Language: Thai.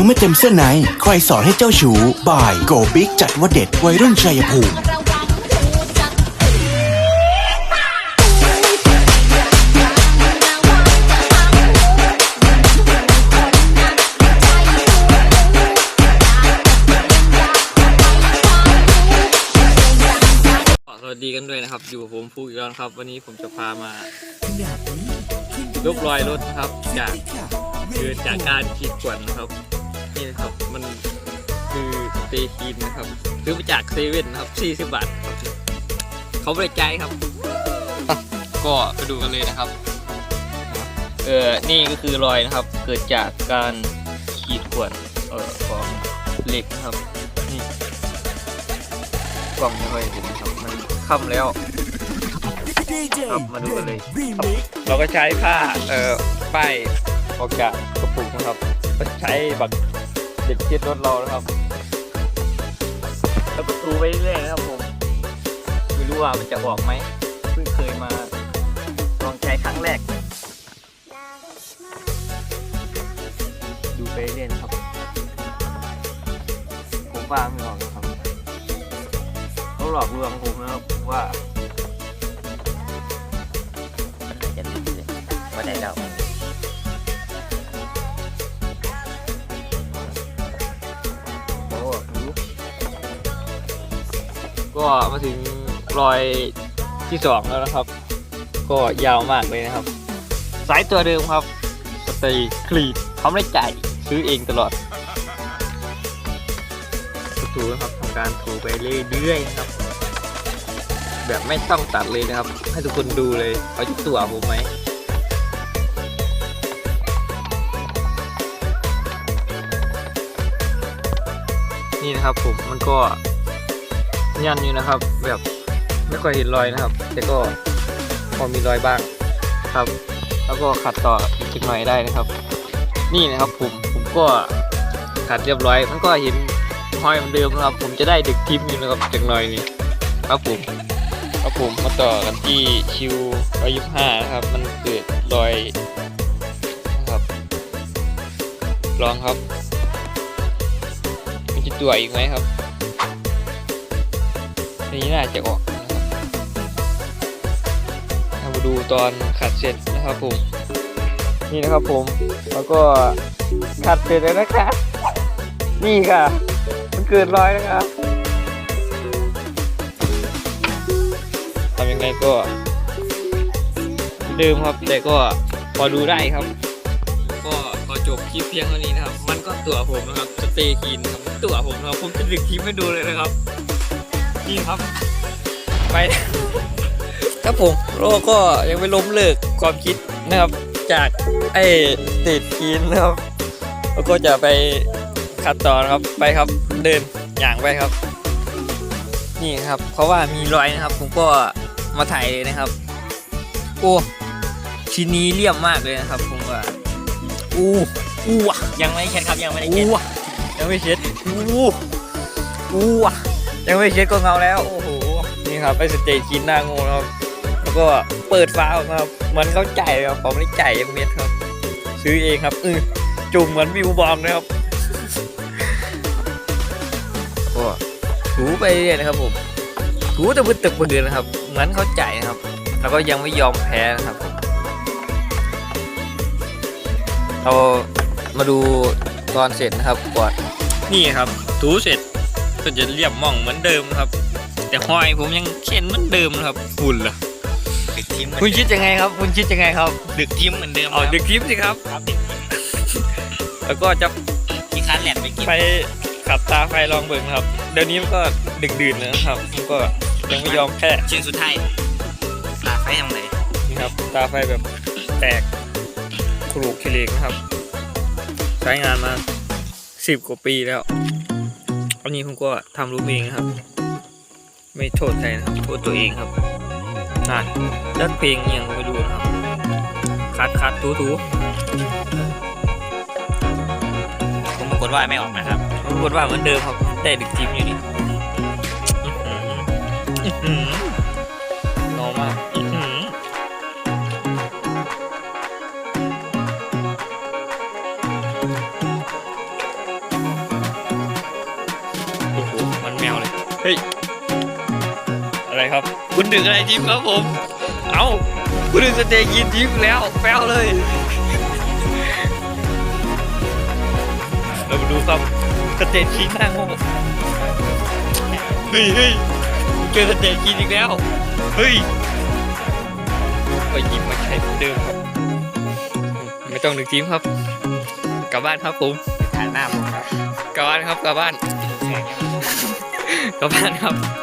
ยังไม่เต็มเส้นในใครสอนให้เจ้าชูบายโกบิ๊กจัดว่าเด็ดวัยรุ่นชัยภูมิ สวัสดีกันด้วยนะครับ อยู่กับผมฟูอีกแล้วนะครับ วันนี้ผมจะพามา ยกรอยรถนะครับ จากคือจากการขีดขวนนะครับ นี่นะครับ มันคือเตคีนนะครับ ซื้อมาจากเซเว่นนะครับ40บาทครับเขาบริจายครับ ก็ไปดูกันเลยนะครับ เออนี่ก็คือรอยนะครับ เกิดจากการขีดข่วนเออของเหล็กนะครับนี่กล่องไม่ค่อยเห็นนะครับมันค่ำแล้วครับมาดูกันเลยครับเราก็ใช้ผ้าเอ่อป้ายออกจากกระปุกนะครับก็ใช้บัตร เด็กเช็ดรถเรานะครับแล้วก็ทูไปเรื่อยๆนะครับผมไม่รู้ว่ามันจะออกไหมเพิ่งเคยมาลองใช้ครั้งแรก ดูไปเรื่อยๆนะครับ ผมว่าไม่ออกนะครับเขาหลอกลวงผมนะครับว่ามันน่าจะลึกเลยว่าได้แล้ว ก็มาถึงรอยที่สองแล้วนะครับ ก็ยาวมากเลยนะครับ สายตัวเดิมครับสเตย์คลีดเขาไม่ได้จ่ายซื้อเองตลอดถูนะครับทำการถูไปเรื่อยๆครับ แบบไม่ต้องตัดเลยนะครับ ให้ทุกคนดูเลยเขาจะตัวผมไหมนี่นะครับผมมันก็ ยันอยู่นะครับ แบบไม่ค่อยเห็นรอยนะครับ แต่ก็พอมีรอยบ้างครับ แล้วก็ขัดต่ออีกหน่อยได้นะครับ นี่นะครับผมผมก็ขัดเรียบร้อย มันก็เห็นห้อยเหมือนเดิมนะครับ ผมจะได้ดึกทิปอยู่นะครับจากหน่อยนี้ครับผมครับผมมาต่อกันที่คิวร้อยยี่ห้านะครับ มันเกิดรอยนะครับลองครับ มันจะตัวอีกไหมครับ นี้น่าจะออกนะครับมาดูตอนขัดเสร็จนะครับผม นี่นะครับผม แล้วก็ขัดเสร็จแล้วนะคะนี่ค่ะ มันเกิดรอยนะครับทำยังไงก็เดิมครับ แต่ก็พอดูได้ครับ ก็ขอจบคลิปเพียงเท่านี้นะครับ มันก็ตัวผมนะครับ สเตย์คีนครับตัวผมนะครับ ผมจะดึกคลิปให้ดูเลยนะครับ ครับ ไปครับผมโลกก็ยังไม่ล้มเลิกความคิดนะครับ จากไอ้เตดคีนนะครับแล้วก็จะไปขัดต่อนะครับไปครับเดินอย่างไปครับ นี่ครับเพราะว่ามีรอยนะครับ ผมก็มาถ่ายเลยนะครับโอ้ชิ้นนี้เลี่ยมมากเลยนะครับ ผมว่าอู้อู้ว่ะยังไม่ได้เช็ดครับยังไม่ได้อู้เช็ดว่ะยังไม่เช็ดอู้อู้ว่ะ ยังไม่เช็ดก็เงาแล้ว โอ้โห นี่ครับไปสเตจกินหน้างูครับ แล้วก็เปิดฟ้าออกครับ เหมือนเขาจ่ายครับผมไม่ได้จ่ายยังเม็ดครับ ซื้อเองครับอือจุ่มเหมือนวิวบอมนะครับก็ถูไปเรื่อยนะครับผมถูตะบึดตึกบืนนะครับ เหมือนเขาใจนะครับ แล้วก็ยังไม่ยอมแพ้นะครับ เรามาดูตอนเสร็จนะครับก่อนนี่ครับถูเสร็จ ก็จะเรียบม่องเหมือนเดิมครับ แต่ห้อยผมยังเข็นเหมือนเดิมนะครับฝุ่นล่ะดึกทิมคุณคิดยังไงครับ คุณคิดยังไงครับดึกทิมเหมือนเดิมเอาดึกทิปสิครับ ครับดึกทิมแล้วก็จะที่คันแหลมไปกินไปขับตาไฟลองเบิ่งครับ เดี๋ยวนี้มันก็ดึกดื่นแล้วนะครับมันก็ยังไม่ยอมแพ้ชิ้นสุดท้ายลาไฟทำไรนี่ครับ ตาไฟแบบแตกครูกเคเลกนะครับ ใช้งานมาสิบกว่าปีแล้ว อันนี้ผมก็ทำรูปเองนะครับ ไม่โทษใครนะครับ โทษตัวเองครับน่ะเลือกเพลงยังไม่ดูนะครับ คัดคัดถูถูผมปรากฏว่าไม่ออกนะครับปรากฏว่าเหมือนเดิมครับ ได้ดึกทิมอยู่ ฮ้ย อะไรครับ คุณดึกอะไรทีมครับผม เอ้า คุณดึกสเตย์ยินทีมแล้วแป้วเลย เรามาดูครับสเตย์คิงหน้าโง่เฮ้ยเฮ้ยเจอสเตย์คิงอีกแล้ว เฮ้ยไปยิงมาใช้เหมือนเดิมครับ ไม่ต้องดึกทีมครับ กลับบ้านครับผม ถ่ายหน้าผมครับ กลับบ้านครับกลับบ้าน กลับบ้านครับ